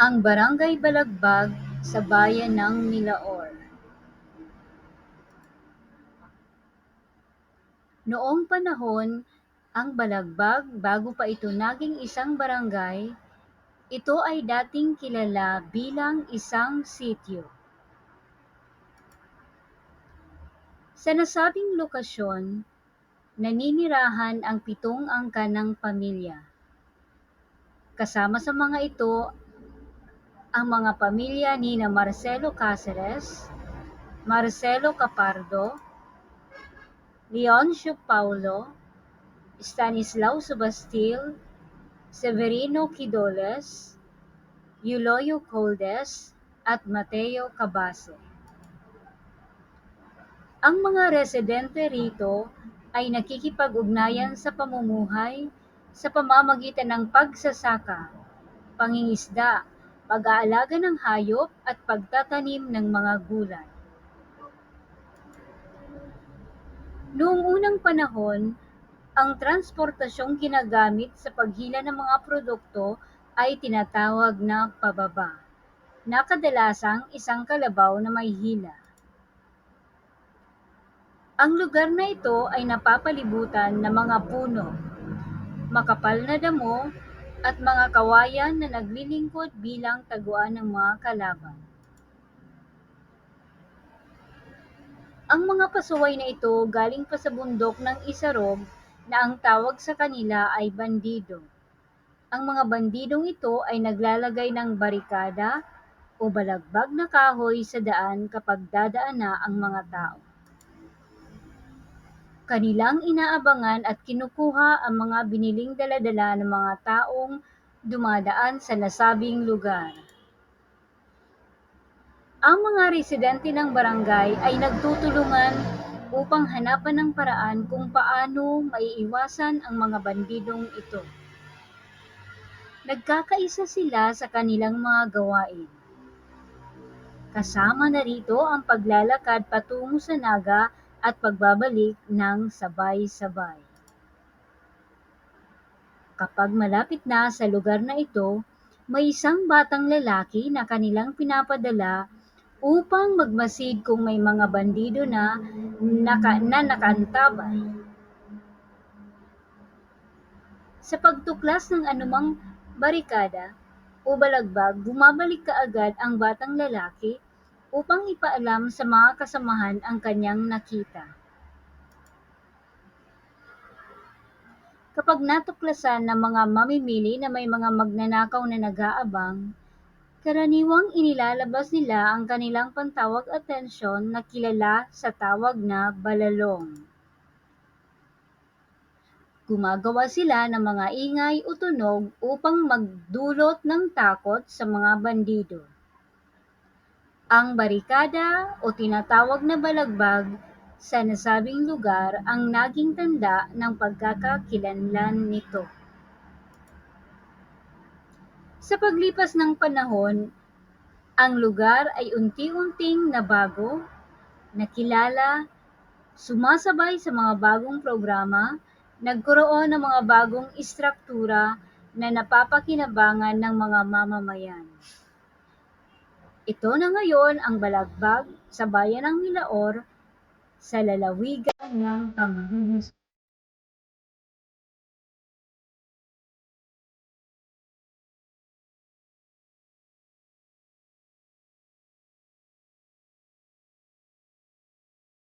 Ang Barangay Balagbag sa bayan ng Milaor. Noong panahon, ang Balagbag bago pa ito naging isang barangay, ito ay dating kilala bilang isang sityo. Sa nasabing lokasyon, naninirahan ang pitong angka ng pamilya. Kasama sa mga ito ang mga pamilya ni na Marcelo Cáceres, Marcelo Capardo, Leoncio Paulo, Stanislao Subastil, Severino Quidoles, Euloyo Coldes, at Mateo Cabase. Ang mga residente rito ay nakikipag-ugnayan sa pamumuhay sa pamamagitan ng pagsasaka, pangingisda, pag-aalaga ng hayop at pagtatanim ng mga gulay. Noong unang panahon, ang transportasyong ginagamit sa paghila ng mga produkto ay tinatawag na pababa, na kadalasang isang kalabaw na may hila. Ang lugar na ito ay napapalibutan ng mga puno, makapal na damo, at mga kawayan na naglilingkod bilang taguan ng mga kalaban. Ang mga pasaway na ito galing pa sa bundok ng Isarog na ang tawag sa kanila ay bandido. Ang mga bandidong ito ay naglalagay ng barikada o balagbag na kahoy sa daan kapag dadaan na ang mga tao. Kanilang inaabangan at kinukuha ang mga biniling daladala ng mga taong dumadaan sa nasabing lugar. Ang mga residente ng barangay ay nagtutulungan upang hanapan ng paraan kung paano maiiwasan ang mga bandidong ito. Nagkakaisa sila sa kanilang mga gawain. Kasama na rito ang paglalakad patungo sa naga at pagbabalik ng sabay-sabay. Kapag malapit na sa lugar na ito, may isang batang lalaki na kanilang pinapadala upang magmasid kung may mga bandido na, naka, na nakantabay. Sa pagtuklas ng anumang barikada o balagbag, bumabalik kaagad ang batang lalaki upang ipaalam sa mga kasamahan ang kanyang nakita. Kapag natuklasan ng mga mamimili na may mga magnanakaw na nag-aabang, Karaniwang inilalabas nila ang kanilang pantawag atensyon na kilala sa tawag na balalong. Gumagawa sila ng mga ingay o tunog upang magdulot ng takot sa mga bandido. Ang barikada o tinatawag na balagbag sa nasabing lugar ang naging tanda ng pagkakakilanlan nito. Sa paglipas ng panahon, ang lugar ay unti-unting nabago, nakilala, sumasabay sa mga bagong programa, nagkaroon ng mga bagong istruktura na napapakinabangan ng mga mamamayan. Ito na ngayon ang balagbag sa bayan ng Milaor sa lalawigan ng Tambulos